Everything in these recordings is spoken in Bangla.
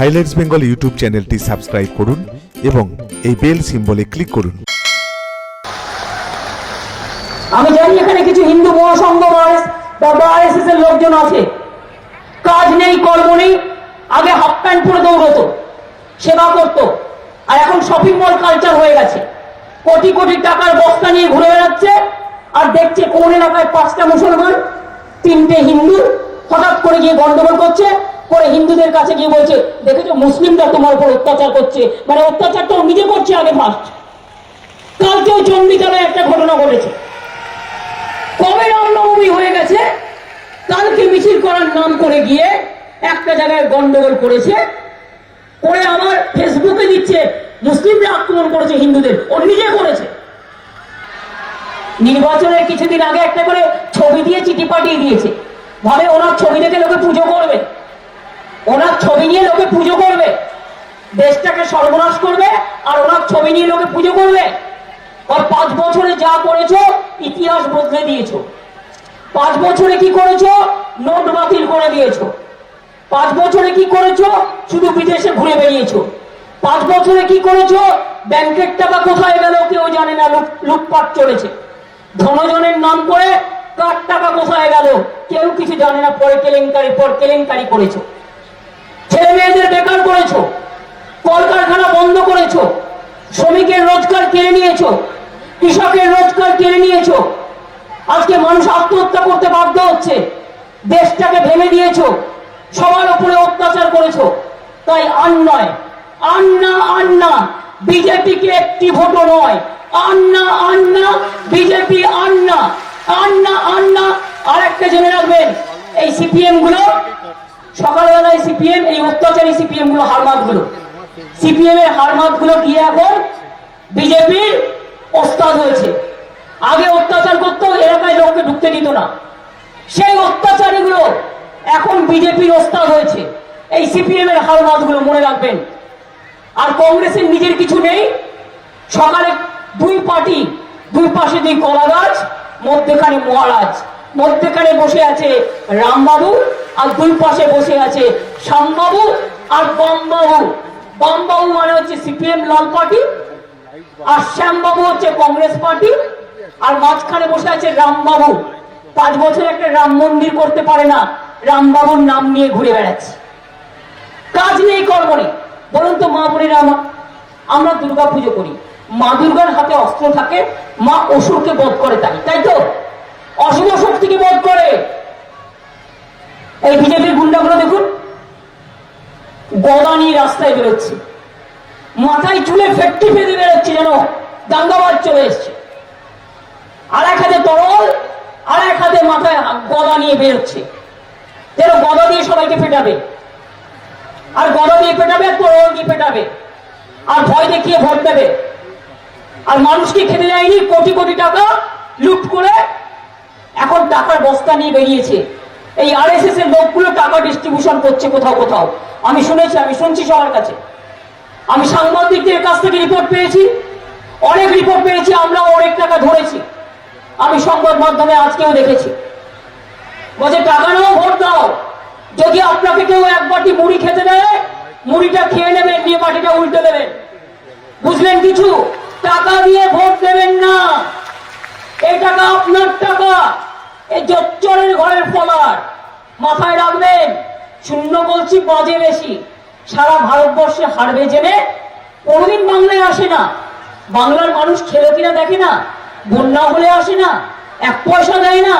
হাইলাইটস বেঙ্গল ইউটিউব চ্যানেলটি সাবস্ক্রাইব করুন এবং এই বেল সিম্বলে ক্লিক করুন। আমি জানি এখানে কিছু হিন্দু মহাসংঘ বা আরএসএস এর লোকজন আছে। কাজ নেই, কর্ম নেই। আগে হাফ প্যান্ট পরে দৌড়তো, সেবা করতো। আর এখন শপিং মল কালচার হয়ে গেছে। কোটি কোটি টাকার বস্তা নিয়ে ঘুরে বেড়াচ্ছে আর দেখছে কোন এলাকায় পাঁচটা মুসলমান, তিনটে হিন্দু হঠাৎ করে গিয়ে গন্ডগোল করছে। করে হিন্দুদের কাছে গিয়ে বলছে, দেখেছ, মুসলিমরা তোমার উপর অত্যাচার করছে। মানে অত্যাচারটা ও নিজে করছে আগে ফার্স্ট কালকেও চণ্ডীতলায় একটা ঘটনা ঘটেছে। কবে রামনবমী হয়ে গেছে, কালকে মিছিল করার নাম করে গিয়ে একটা জায়গায় গন্ডগোল করেছে। করে আমার ফেসবুকে দিচ্ছে, মুসলিমরা আক্রমণ করেছে হিন্দুদের। ও নিজে করেছে। নির্বাচনের কিছুদিন আগে একটা করে ছবি দিয়ে চিঠি পাঠিয়ে দিয়েছে। ভাবে ওনার ছবি দেখে লোকে পুজো করবে। ওনার ছবি নিয়ে লোকে পুজো করবে। দেশটাকে সর্বনাশ করবে আর ওনার ছবি নিয়ে লোকে পুজো করবে। আর পাঁচ বছরে যা করেছ, ইতিহাস বদলে দিয়েছ। পাঁচ বছরে কি করেছ, নোট বাতিল করে দিয়েছ। পাঁচ বছরে কি করেছ, শুধু বিদেশে ঘুরে বেরিয়েছো পাঁচ বছরে কি করেছ ব্যাংকের টাকা কোথায় গেল কেউ জানে না, লুট- লুটপাট চলেছে। ধনজনের নাম করে কার টাকা কোথায় গেল, কেউ কিছু জানে না, পরে কেলেঙ্কারি, পর কেলেঙ্কারি করেছ। ছেলে মেয়েদের বেকার করেছ, কলকারখানা বন্ধ করেছ, শ্রমিকের রোজগার কেড়ে নিয়েছো, কৃষকের রোজগার কেড়ে নিয়েছো, আজকে মানুষ আত্মহত্যা করতে বাধ্য হচ্ছে, দেশটাকে ভেঙে দিয়েছ, সবার উপরে অত্যাচার করেছ। তাই আন নয় আন্না আন্না বিজেপিকে একটি ভোটও নয়। আন্না আন্না বিজেপি আন্না আন্না আন্না আর একটা জেনে রাখবেন, এই সিপিএমগুলো সকালবেলায় সিপিএম, এই অত্যাচারী সিপিএমগুলো হারমাতগুলো সিপিএম এর হারমাতগুলো গিয়ে এখন বিজেপির ওস্তাদ হয়েছে। আগে অত্যাচার করতো, এলাকায় লোককে ঢুকতে দিত না। সেই অত্যাচারী গুলো এখন বিজেপির ওস্তাদ হয়েছে। এই সিপিএম এর হারমাতগুলো মনে রাখবেন। আর কংগ্রেসের নিজের কিছু নেই। সকালে দুই পার্টি, দুই পাশে দুই কলা গাছ মধ্যেখানে মহারাজ। মধ্যেখানে বসে আছে রামবাবু আর দুই পাশে বসে আছে। শ্যামবাবু আর বমবাবু। বমবাবু মানে হচ্ছে সিপিএম লাল পার্টি, আর শ্যামবাবু হচ্ছে কংগ্রেস পার্টি, আর মাঝখানে বসে আছে রামবাবু। পাঁচ বছর একটা রাম মন্দির করতে পারে না, রামবাবুর নাম নিয়ে ঘুরে বেড়াচ্ছে। কাজ নেই কর্ম নেই বলুন তো, মা বোনেরা, আমার আমরা দুর্গা পুজো করি। মা দুর্গার হাতে অস্ত্র থাকে, মা অসুরকে বধ করে তাই তাই তো? অশুভ শক্তিকে বধ করে। এই বিজেপির গুন্ডাগুলো দেখুন। গদা নিয়ে রাস্তায় বেরোচ্ছে। মাথায় চুলে ফেটটি ফেঁদে বেরোচ্ছে যেন। দাঙ্গাবাজ চলে এসছে। আর এক হাতে তরল, আর এক হাতে মাথায় গদা নিয়ে বেরোচ্ছে। যেন গদা দিয়ে সবাইকে ফেটাবে। আর গদা দিয়ে পেটাবে আর তরল দিয়ে পেটাবে আর ভয় দেখিয়ে ভোট দেবে। আর মানুষকে খেতে দেয়নি, কোটি কোটি টাকা লুট করে এখন টাকার বস্তা নিয়ে বেরিয়েছে। এই আর এস এর লোকগুলো টাকা ডিস্ট্রিবিউশন করছে কোথাও কোথাও। আমি শুনেছি, আমি শুনছি সবার কাছে। আমি সাংবাদিকদের কাছ থেকে রিপোর্ট পেয়েছি। অনেক রিপোর্ট পেয়েছি আমরা অনেক টাকা ধরেছি। আমি সংবাদ মাধ্যমে আজকেও দেখেছি। বলছে, টাকা নাও, ভোট দাও। যদি আপনাকে কেউ এক বাটি মুড়ি খেতে দেয়, মুড়িটা খেয়ে নেবেন, নিয়ে বাটিটা উল্টে দেবেন। বুঝলেন কিছু? টাকা দিয়ে ভোট দেবেন না। এই টাকা আপনার টাকা। এই জোচ্চরের ঘরের ফলার মাথায় রাখবেন, শূন্য বলছি বাজে বেশি। সারা ভারতবর্ষে হারবে জেনে কোনোদিন বাংলায় আসে না। বাংলার মানুষ খেলো কিনা দেখে না, বন্যা হলে আসে না, এক পয়সা দেয় না,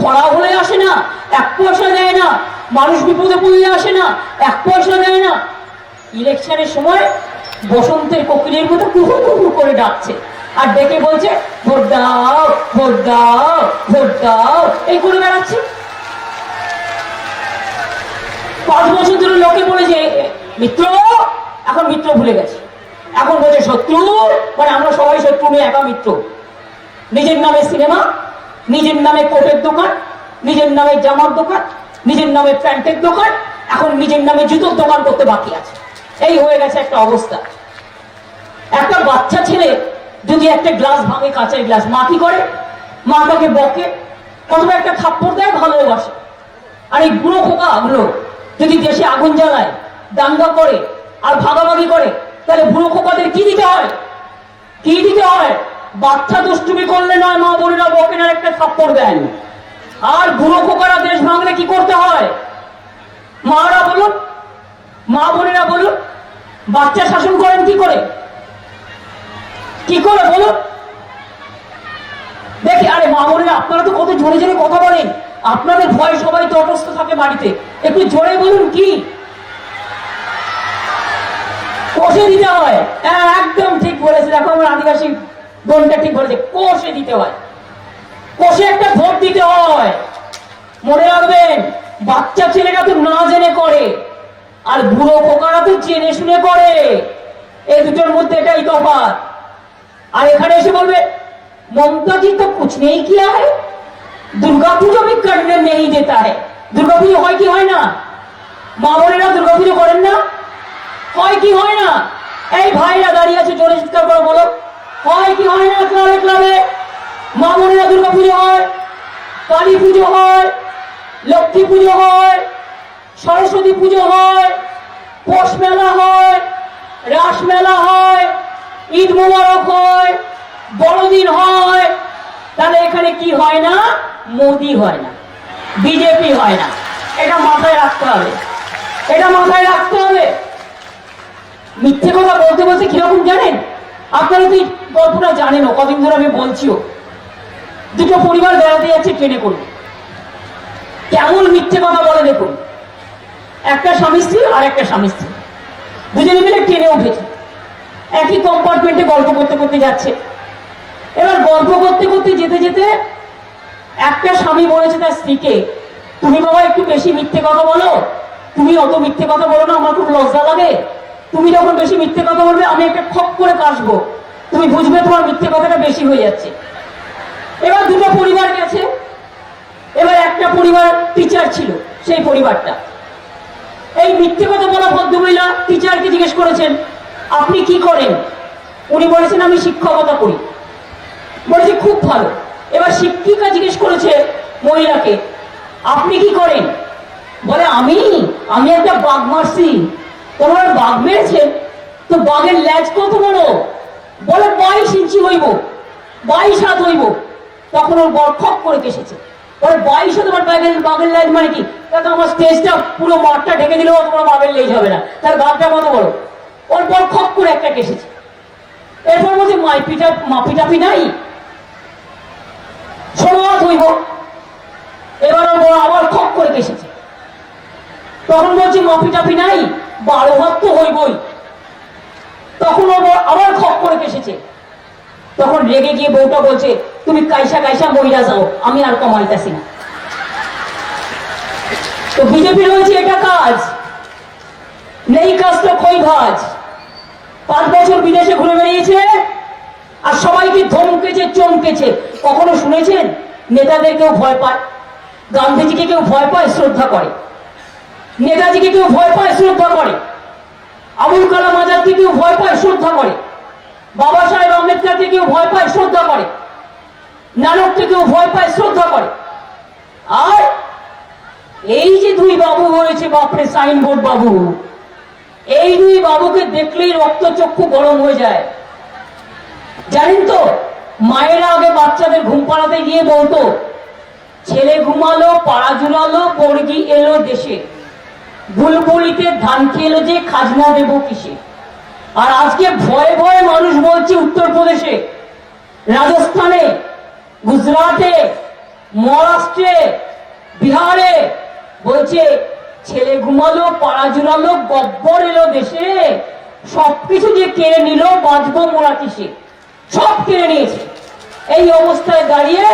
খরা হলে আসে না, এক পয়সা দেয় না, মানুষ বিপদে পড়লে আসে না, এক পয়সা দেয় না। ইলেকশনের সময় বসন্তের কোকিলের মতো কুহু কুহু করে ডাকছে। আর ডেকে বলছে, ভোট দাও ভোট দাও ভোট দাও। এই করে বেড়াচ্ছে। পাঁচ বছর ধরে লোকে বলেছে, মিত্র, এখন মিত্র ভুলে গেছে। এখন বলছে শত্রু মানে আমরা সবাই শত্রু নিয়ে একা মিত্র। নিজের নামে সিনেমা, নিজের নামে কোটের দোকান, নিজের নামে জামার দোকান, নিজের নামে প্যান্টের দোকান, এখন নিজের নামে জুতোর দোকান করতে বাকি আছে। এই হয়ে গেছে একটা অবস্থা। একটা বাচ্চা ছেলে যদি একটা গ্লাস ভাঙে কাঁচের গ্লাস, মা কি করে? মা তাকে বকে অথবা একটা থাপ্পড় দেয় ভালোবাসে আর এই বুড়ো খোকা গুলো যদি দেশে আগুন জ্বালায়, দাঙ্গা করে আর ভাগাভাগি করে, তাহলে বুড়ো খোকাদের কি দিতে হয়? কি দিতে হয়? বাচ্চা দুষ্টুমি করলে নয়, মা বোনেরা বকেনার একটা থাপ্পড় দেন আর বুড়ো খোকারা দেশ ভাঙলে কি করতে হয়? মারা বলুন, মা বোনেরা বলুন, বাচ্চা শাসন করেন কি করে? কি করে বলুন দেখি, আরে মা আপনারা তো কত জোরে জোরে কথা বলেন। আপনাদের ভয় সবাই তটস্থ থাকে বাড়িতে। একটু জোরে বলুন কি? কষে দিতে হয়। হ্যাঁ একদম ঠিক বলেছে দেখো আমার আদিবাসী বোনটা ঠিক বলেছে, কষে দিতে হয়। কষে একটা ভোট দিতে হয়। মনে রাখবেন, বাচ্চা ছেলেরা তো না জেনে করে, আর বুড়ো পোকারা তো জেনে শুনে করে। এই দুটোর মধ্যে এটাই তফাৎ। আর এখানে এসে বলবে মমতা জি তো কুচ নেই কি হ্যাঁ দুর্গা পুজো আমি করনে নেই দেতা হে দুর্গা পুজো হয় কি হয় না? মা বোনেরা দুর্গা পুজো করেন না? হয় কি হয় না? এই ভাইরা দাঁড়িয়ে আছে, জোরে চিৎকার করে বলো, হয় কি হয় না ক্লাবে ক্লাবে? মা বোনেরা দুর্গা পুজো হয়, কালী পুজো হয়, লক্ষ্মী পুজো হয়, সরস্বতী পুজো হয়, পোষ মেলা হয়, রাস মেলা হয় ঈদ মোবারক হয়, বড়দিন হয়, তাহলে এখানে কি হয় না? মোদি হয় না, বিজেপি হয় না। এটা মাথায় রাখতে হবে। এটা মাথায় রাখতে হবে। মিথ্যে কথা বলতে বলতে কীরকম জানেন? আপনারা তো গল্পটা জানেন কদিন ধরে আমি বলছিও। দুটো পরিবার বেড়াতে যাচ্ছে, ট্রেনে করে। কেমন মিথ্যে কথা বলে দেখুন। একটা স্বামী স্ত্রী আর একটা স্বামী স্ত্রী। দুজনে মিলে ট্রেনে উঠেছে। একই কম্পার্টমেন্টে গল্প করতে করতে যাচ্ছে। এবার গল্প করতে করতে যেতে যেতে একটা স্বামী বলেছে তার স্ত্রীকে, তুমি বাবা একটু বেশি মিথ্যে কথা বলো। তুমি অত মিথ্যে কথা বলো না, আমার খুব লজ্জা লাগে। তুমি যখন বেশি মিথ্যে কথা বলবে, আমি একটা খপ করে কাশবো। তুমি বুঝবে তোমার মিথ্যে কথাটা বেশি হয়ে যাচ্ছে। এবার দুটো পরিবার গেছে। এবার একটা পরিবার টিচার ছিল, সেই পরিবারটা। এই মিথ্যে কথা বলা ভদ্রমহিলা টিচারকে জিজ্ঞেস করেছেন আপনি কি করেন? উনি বলেছেন, আমি শিক্ষকতা করি। বলেছে, খুব ভালো। এবার শিক্ষিকা জিজ্ঞেস করেছে মহিলাকে, আপনি কি করেন? বলে, আমি? আমি একটা বাঘ মারছি। তোমার বাঘ মেরেছে? তো বাঘের ল্যাজ কত বড়? বলে, বাইশ ইঞ্চি হইব, বাইশ হাত হইব। তখন ওর বর খপ করে কেসেছে। বলে, বাইশ হাত তোমার বাঘের বাঘের ল্যাজ মানে কি? তাহলে আমার স্টেজটা পুরো মাঠটা ঢেকে দিলেও তোমার বাঘের লেজ হবে না। তার বাঘটা কত বড়? ওর বর খপ করে একটা কেসেছে এরপর বলছে মাইপিটা মাপিটাপি নাই? ষোলো হাত হইব। এবার ওর বড় আবার খপ করে কেসেছে তখন বলছে মফি টাফি নাই? বারো হাত তো হইবই। তখন ও বড় আবার খপ করে কেসেছে তখন রেগে গিয়ে বউটা বলছে, তুমি কাইসা কাইসা মহিলা যাও, আমি আর কমাইতেছি না। তো বিজেপি রয়েছে এটা কাজ। নেই কাজ তো কই ভাজ। পাঁচ বছর বিদেশে ঘুরে বেরিয়েছে আর সবাইকে ধমকেছে, চমকেছে। কখনো শুনেছেন? নেতাদের কেউ ভয় পায়, গান্ধীজিকে কেউ ভয় পায়, শ্রদ্ধা করে। নেতাজিকে কেউ ভয় পায়, শ্রদ্ধা করে। আবুল কালাম আজাদকে কেউ ভয় পায়, শ্রদ্ধা করে। বাবা সাহেব আম্বেদকারকে কেউ ভয় পায়, শ্রদ্ধা করে। নানককে কেউ ভয় পায়, শ্রদ্ধা করে। আর এই যে দুই বাবু হয়েছে বাপরে সাইনবোর্ড বাবু। এই দুই বাবুকে দেখলেই রক্তচক্ষু গরম হয়ে যায়। জানেন তো, মায়েরা আগে বাচ্চাদের ঘুম পাড়াতে গিয়ে বলতো, ছেলে ঘুমালো, পাড়া জুড়ালো বর্গি এলো দেশে। বুলবুলিতে ধান খেলো যে, খাজনা দেব কিসে? আর আজকে ভয়ে ভয়ে মানুষ বলছে উত্তরপ্রদেশে, রাজস্থানে, গুজরাটে, মহারাষ্ট্রে, বিহারে, বলছে ছেলে ঘুমালো, পাড়া জুড়ালো, গব্বর এলো দেশে। সবকিছু যে কেড়ে নিল, বাঁচবো মোরা কিসে সব কেড়ে নিয়েছে। এই অবস্থায় দাঁড়িয়ে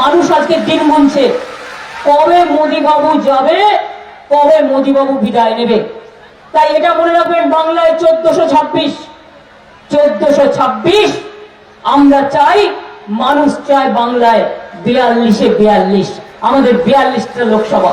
মানুষ আজকে দিন গুনছে। কবে মোদী বাবু যাবে, কবে মোদী বাবু বিদায় নেবে? তাই এটা মনে রাখবেন, বাংলায় চোদ্দশো ছাব্বিশ চোদ্দশো ছাব্বিশ, আমরা চাই, মানুষ চায় বাংলায় বিয়াল্লিশে বিয়াল্লিশ, আমাদের বিয়াল্লিশটা লোকসভা।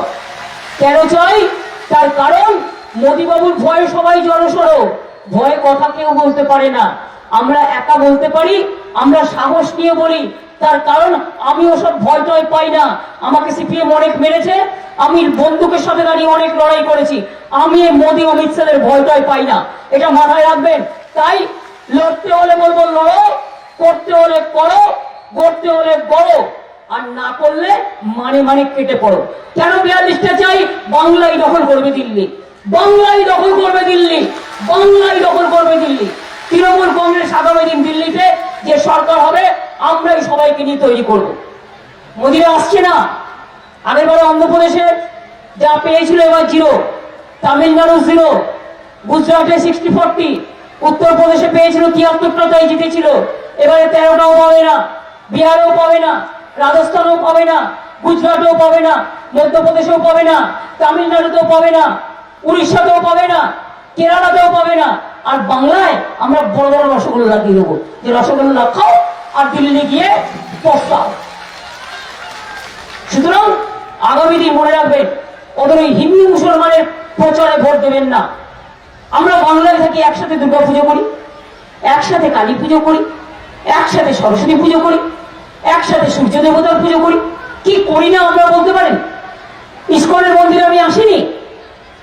কেন চাই? তার কারণ, মোদীবাবুর ভয়ে সবাই জড়সড়ো ভয়ে কথা কেউ বলতে পারে না। আমরা একা বলতে পারি, আমরা সাহস নিয়ে বলি। তার কারণ, আমি ওসব ভয় টয় পাই না। আমাকে সিপিএম অনেক মেরেছে, আমি বন্দুকের সাথে দাঁড়িয়ে অনেক লড়াই করেছি। আমি মোদী অমিত শাহের ভয় টয় পাই না। এটা মাথায় রাখবেন। তাই, লড়তে হলে বলব লড়ো, করতে হলে করো করতে হলে বড়ো আর না করলে মানে মানে কেটে পড়ো। কেন বিয়াল্লিশটা চাই বাংলাই দখল করবে দিল্লি। বাংলাই দখল করবে দিল্লি। বাংলাই দখল করবে দিল্লি। তৃণমূল কংগ্রেস আগামী দিন দিল্লিতে যে সরকার হবে, আমরাই সবাইকে নিয়ে তৈরি করব। মোদিরা আসছে না। আগের বারে অন্ধ্রপ্রদেশে যা পেয়েছিল এবার জিরো। তামিলনাড়ু জিরো। গুজরাটে সিক্সটি ফোরটি উত্তরপ্রদেশে পেয়েছিল তিয়াত্তরটা, তাই জিতেছিল। এবারে তেরোটাও পাবে না। বিহারেও পাবে না। রাজস্থানেও পাবে না, গুজরাটেও পাবে না, মধ্যপ্রদেশেও পাবে না, তামিলনাড়ুতেও পাবে না, উড়িষ্যাতেও পাবে না, কেরালাতেও পাবে না। আর বাংলায় আমরা বড় বড় রসগোল্লা দিয়ে দেবো। যে রসগোল্লা খাও আর দিল্লি গিয়ে পস্তাও সুতরাং আগামী দিন মনে রাখবেন ওদের ওই হিন্দু মুসলমানের প্রচারে ভোট দেবেন না। আমরা বাংলায় থাকি, একসাথে দুর্গা পুজো করি, একসাথে কালী পুজো করি, একসাথে সরস্বতী পুজো করি। একসাথে সূর্য দেবতার পুজো করি। কি করি না আমরা বলতে পারেন? ইস্কনের মন্দিরে আমি আসিনি।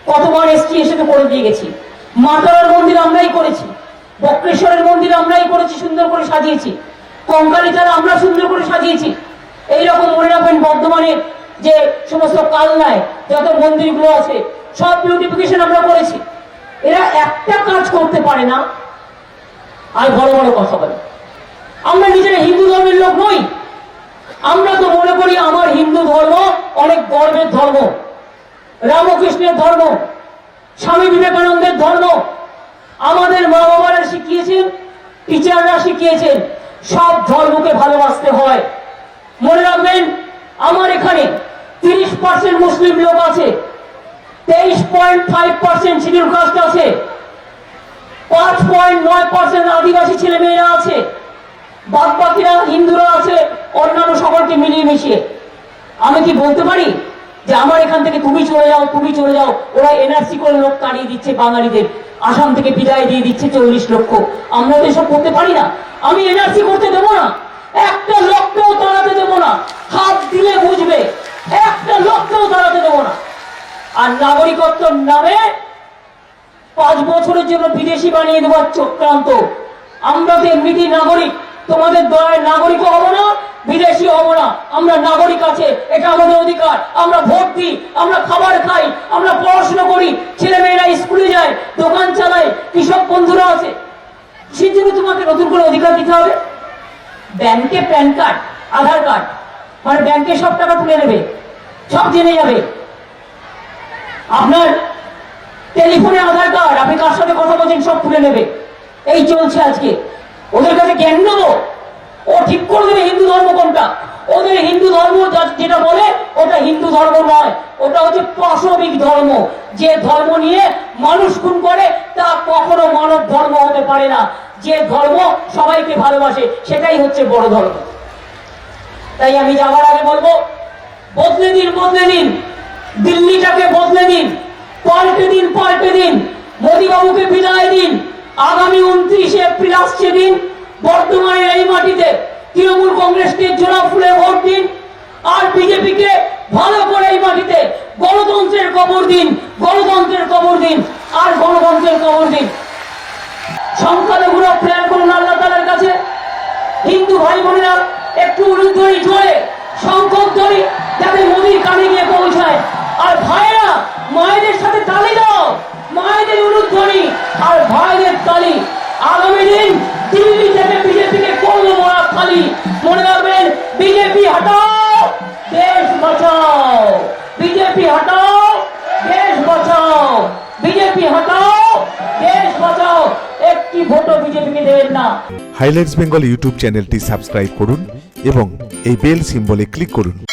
কতবার এসছি এসে তো করে দিয়ে গেছি। মাতারার মন্দির আমরাই করেছি। বক্রেশ্বরের মন্দির আমরাই করেছি, সুন্দর করে সাজিয়েছি। কঙ্কালীচার আমরা সুন্দর করে সাজিয়েছি। এইরকম মনে রাখবেন বর্ধমানে যে সমস্ত কালনায় যত মন্দিরগুলো আছে, সব বিউটিফিকেশন আমরা করেছি। এরা একটা কাজ করতে পারে না। আর বড় বড় কথা বলে। আমরা নিজেরা হিন্দু ধর্মের লোক নই। আমরা তো মনে করি আমার হিন্দু ধর্ম অনেক গর্বের ধর্ম। রামকৃষ্ণের ধর্ম, স্বামী বিবেকানন্দের ধর্ম, আমাদের মা বাবারা শিখিয়েছেন, টিচাররা শিখিয়েছেন, সব ধর্মকে ভালোবাসতে হয়। মনে রাখবেন, আমার এখানে তিরিশ পার্সেন্ট মুসলিম লোক আছে, তেইশ point five percent schedule caste আছে, পাঁচ পয়েন্ট নয় পার্সেন্ট আদিবাসী ছেলে মেয়েরা আছে। বাদ বাকিরা হিন্দুরা আছে, অন্যান্য সকলকে মিলিয়ে মিশিয়ে। আমি কি বলতে পারি যে আমার এখান থেকে তুমি চলে যাও, তুমি চলে যাও, ওরা এনআরসি করে লোক তাড়িয়ে দিচ্ছে বাঙালিদের। আসাম থেকে বিদায় দিয়ে দিচ্ছে চল্লিশ লক্ষ। আমরা তো এসব করতে পারি না। আমি এনআরসি করতে দেবো না। একটা লক্ষও তাড়াতে দেবো না। হাত দিলে বুঝবে, একটা লক্ষও তাড়াতে দেবো না। আর নাগরিকত্বর নামে পাঁচ বছরের জন্য বিদেশি বানিয়ে দেওয়ার চক্রান্ত। আমরা তো এমনিতেই নাগরিক। তোমাদের দলের নাগরিকও হব না, বিদেশি হব না। আমরা নাগরিক আছে, এটা আমাদের অধিকার। আমরা ভোট দিই, আমরা খাবার খাই, আমরা পড়াশোনা করি। ছেলে মেয়েরা স্কুলে যায়, দোকান চালায়, কৃষক বন্ধুরা আছে। সেই জন্য তোমাকে নতুন করে অধিকার দিতে হবে। ব্যাংকে প্যান কার্ড, আধার কার্ড মানে ব্যাংকে সব টাকা তুলে নেবে, সব জেনে যাবে। আপনার টেলিফোনে আধার কার্ড, আপনি কার সাথে কথা বলছেন সব তুলে নেবে। এই চলছে আজকে। ওদের কাছে জ্ঞান ও ঠিক করে দেবে হিন্দু ধর্ম কোনটা? ওদের হিন্দু ধর্ম যেটা বলে, ওটা হিন্দু ধর্ম নয়। ওটা হচ্ছে পাশবিক ধর্ম। যে ধর্ম নিয়ে মানুষ খুন করে, তা কখনো মানব ধর্ম হতে পারে না। যে ধর্ম সবাইকে ভালোবাসে, সেটাই হচ্ছে বড় ধর্ম। তাই আমি যাওয়ার আগে বলব, বদলে দিন বদলে দিন। দিল্লিটাকে বদলে দিন। পাল্টে দিন পাল্টে দিন। মোদী বাবুকে বিদায় দিন। আগামী উনত্রিশে এপ্রিল আসছে দিন। বর্তমানের এই মাটিতে তৃণমূল কংগ্রেসকে জোড়া ফুলে ভোট দিন, আর বিজেপিকে ভালো করে এই মাটিতে গণতন্ত্রের কবর দিন, গণতন্ত্রের কবর দিন, আর গণতন্ত্রের কবর দিন। সংখ্যালঘুরা প্রেয়ার করুন আল্লাহ তালার কাছে। হিন্দু ভাই বোনেরা, একটু উলুধ্বনি জোরে, সংকট ধরি যাতে মোদির কানে গিয়ে পৌঁছায়। আর ভাইরা মায়েদের সাথে তালি দাও, মায়েদের উলুধ্বনি, আর ভাইদের তালি। আগামী দিন দিল্লি মনে রাখবেন, বিজেপি হটাও, দেশ বাঁচাও। বিজেপি হটাও, দেশ বাঁচাও। বিজেপি হটাও, দেশ বাঁচাও। একটি ভোটও বিজেপিকে দেবেন না। হাইলাইটস বেঙ্গল ইউটিউব চ্যানেলটি সাবস্ক্রাইব করুন এবং এই বেল সিম্বলে ক্লিক করুন।